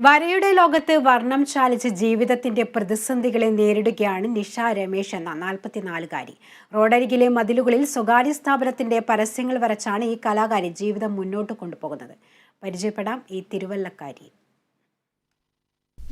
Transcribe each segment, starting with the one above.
വരയുടെ ലോകത്ത് വർണം ചാലിച്ച് ജീവിതത്തിന്റെ പ്രതിസന്ധികളെ നേരിടുകയാണ് നിഷ രമേശ് എന്ന നാൽപ്പത്തിനാലുകാരി. റോഡരികിലെ മതിലുകളിൽ സ്വകാര്യ സ്ഥാപനത്തിന്റെ പരസ്യങ്ങൾ വരച്ചാണ് ഈ കലാകാരി ജീവിതം മുന്നോട്ട് കൊണ്ടുപോകുന്നത്. പരിചയപ്പെടാം ഈ തിരുവല്ലക്കാരി.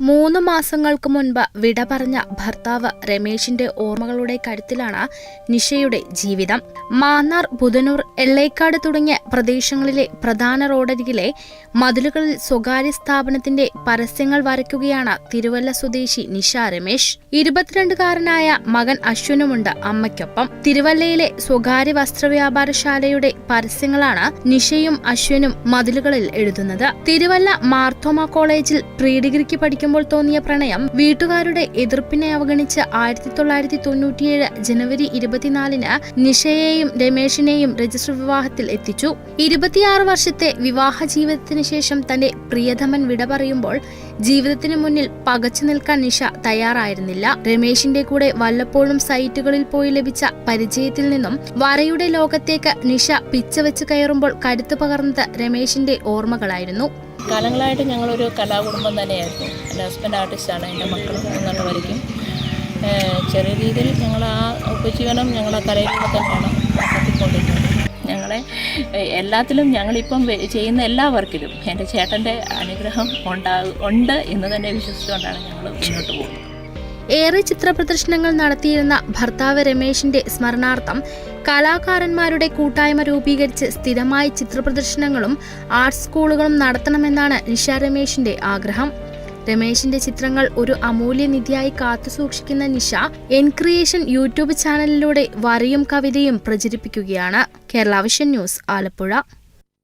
മൂന്ന് മാസങ്ങൾക്ക് മുൻപ് വിട പറഞ്ഞ ഭർത്താവ് രമേശിന്റെ ഓർമ്മകളുടെ കരുത്തിലാണ് നിഷയുടെ ജീവിതം. മാന്നാർ ബുധനൂർ എള്ളേക്കാട് തുടങ്ങിയ പ്രദേശങ്ങളിലെ പ്രധാന റോഡരികിലെ മതിലുകളിൽ സ്വകാര്യ സ്ഥാപനത്തിന്റെ പരസ്യങ്ങൾ വരയ്ക്കുകയാണ് തിരുവല്ല സ്വദേശി നിഷ രമേശ്. ഇരുപത്തിരണ്ടുകാരനായ മകൻ അശ്വിനുമുണ്ട് അമ്മയ്ക്കൊപ്പം. തിരുവല്ലയിലെ സ്വകാര്യ വസ്ത്രവ്യാപാരശാലയുടെ പരസ്യങ്ങളാണ് നിഷയും അശ്വിനും മതിലുകളിൽ എഴുതുന്നത്. തിരുവല്ല മാർത്തോമ കോളേജിൽ പ്രീ ഡിഗ്രിക്ക് പഠിക്കുമ്പോൾ തോന്നിയ പ്രണയം വീട്ടുകാരുടെ എതിർപ്പിനെ അവഗണിച്ച് ആയിരത്തി തൊള്ളായിരത്തി തൊണ്ണൂറ്റിയേഴ് ജനുവരി ഇരുപത്തിനാലിന് നിഷയെയും രമേഷിനെയും രജിസ്റ്റർ വിവാഹത്തിൽ എത്തിച്ചു. ഇരുപത്തിയാറ് വർഷത്തെ വിവാഹ ജീവിതത്തിന് ശേഷം തന്റെ പ്രിയതമൻ വിട പറയുമ്പോൾ ജീവിതത്തിന് മുന്നിൽ പകച്ചു നിൽക്കാൻ നിഷ തയ്യാറായിരുന്നില്ല. രമേശിന്റെ കൂടെ വല്ലപ്പോഴും സൈറ്റുകളിൽ പോയി ലഭിച്ച പരിചയത്തിൽ നിന്നും വരയുടെ ലോകത്തേക്ക് നിഷ പിച്ചവെച്ച് കയറുമ്പോൾ കരുത്തു പകർന്നത് രമേശിന്റെ ഓർമ്മകളായിരുന്നു. കാലങ്ങളായിട്ട് ഞങ്ങളൊരു കലാകുടുംബം തന്നെയായിരുന്നു. എന്റെ ഹസ്ബൻഡ് ആർട്ടിസ്റ്റാണ് എന്റെ മക്കളും എന്നുള്ള വരയ്ക്കും. ചെറിയ രീതിയിൽ ഞങ്ങൾ ആ ഉപജീവനം ഞങ്ങൾ ആ കലയിലൂടെ തന്നെയാണ് നടത്തിക്കൊണ്ടിരുന്നത്. ഞങ്ങളെ എല്ലാത്തിലും ഞങ്ങളിപ്പം ചെയ്യുന്ന എല്ലാ വർക്കിലും എന്റെ ചേട്ടന്റെ അനുഗ്രഹം ഉണ്ടാകും ഉണ്ട് എന്ന് തന്നെ വിശ്വസിച്ചുകൊണ്ടാണ് ഞങ്ങൾ മുന്നോട്ട് പോകുന്നത്. ഏറെ ചിത്ര പ്രദർശനങ്ങൾ നടത്തിയിരുന്ന ഭർത്താവ് രമേശിന്റെ സ്മരണാർത്ഥം കലാകാരന്മാരുടെ കൂട്ടായ്മ രൂപീകരിച്ച് സ്ഥിരമായി ചിത്രപ്രദർശനങ്ങളും ആർട്ട് സ്കൂളുകളും നടത്തണമെന്നാണ് നിഷ രമേശിന്റെ ആഗ്രഹം. രമേശിന്റെ ചിത്രങ്ങൾ ഒരു അമൂല്യനിധിയായി കാത്തുസൂക്ഷിക്കുന്ന നിഷ എൻക്രിയേഷൻ യൂട്യൂബ് ചാനലിലൂടെ വരയും കവിതയും പ്രചരിപ്പിക്കുകയാണ്. Kerala vision news Alappuzha.